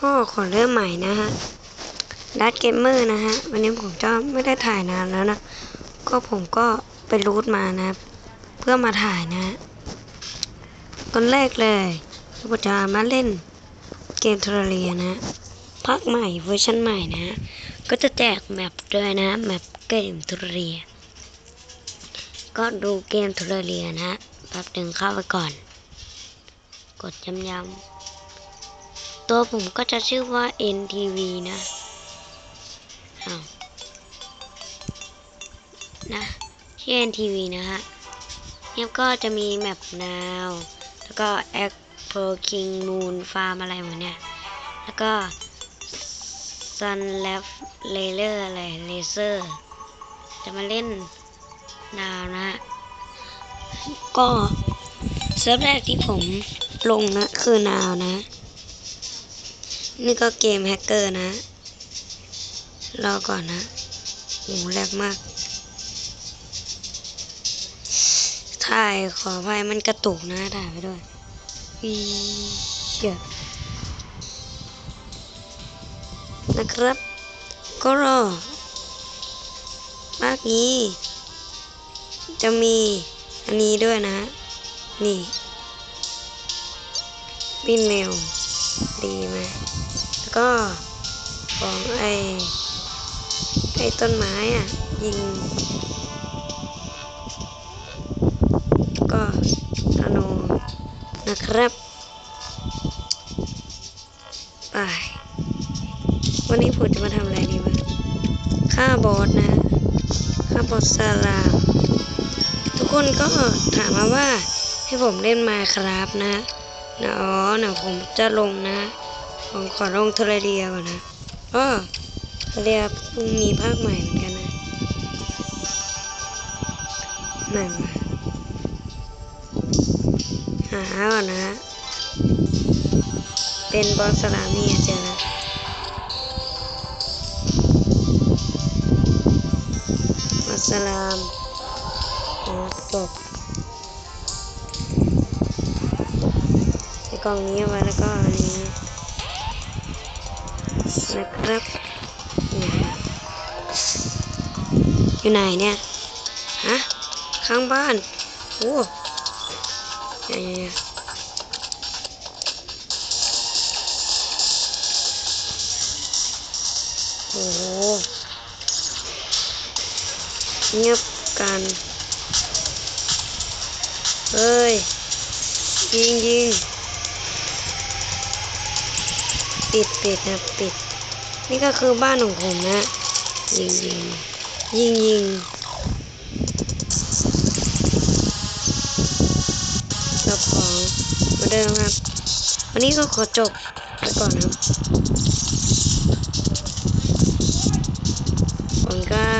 ก็ขอเริ่มใหม่นะฮะดัตเกมเมอร์นะฮะ วันนี้ผมจะไม่ได้ถ่ายนานแล้วนะ ก็ผมก็ไปรูทมานะ เพื่อมาถ่ายนะตอนแรกเลยผมจะมาเล่นเกมทรเรียนะภาคใหม่เวอร์ชันใหม่นะ ก็จะแจกแมปด้วยนะแมปเกมทรเรีย ก็ดูเกมทรเรียนะฮะแป๊บหนึ่งเข้าไปก่อน กดย้ำๆ ตัวผมก็จะชื่อว่า NTV นะอ้าวนะชื่อ NTV นะฮะเนี่ยก็จะมีแมปนาว แล้วก็ Apple King Moon Farm อะไรหมดเนี่ย แล้วก็ Sun Lab Layer อะไร Laser จะมาเล่นนาวนะฮะก็เซิร์ฟแรกที่ผมลงนะ คือนาวนะ นี่ก็เกมแฮกเกอร์นะ รอก่อนนะโหแรกมาก ถ่ายขออภัยมันกระตุกนะ ถ่ายไปด้วยอีเชี่ยนะครับ ก็รอภาคนี้ จะมีอันนี้ด้วยนะ นี่วินเมลดีไหม ก็ของไอ้ไอ้ต้นไม้อะ ยิง ก็อโนนะครับไปวันนี้ผมจะมาทำอะไรดีวะฆ่าบอสนะฆ่าบอสซาลามทุกคนก็ถามมาว่าให้ผมเล่นมาครับนะนะอ๋อนะผมจะลงนะ ผมขอลงเทเลเดียก่อนนะอ๋อเทเลเดียพิ่งมีภาคใหม่เหมือนกันนะหนมาหาก่อนนะเป็นบอสสลามีเจอแล้วบอสสลามโอ้ศพใส่กล่องนี้เอาแล้วก็อันนี้ นะครับอยู่ไหนเนี่ย ฮะ ข้างบ้าน โอ้ยยยโอ้โหเงียบกัน เฮ้ย ยิงยิงปิดปิดนะ ปิด นี่ก็คือบ้านของผมนะ ยิงยิงยิงยิงรับของมาเดิมครับวันนี้ก็ขอจบไปก่อนครับผมก็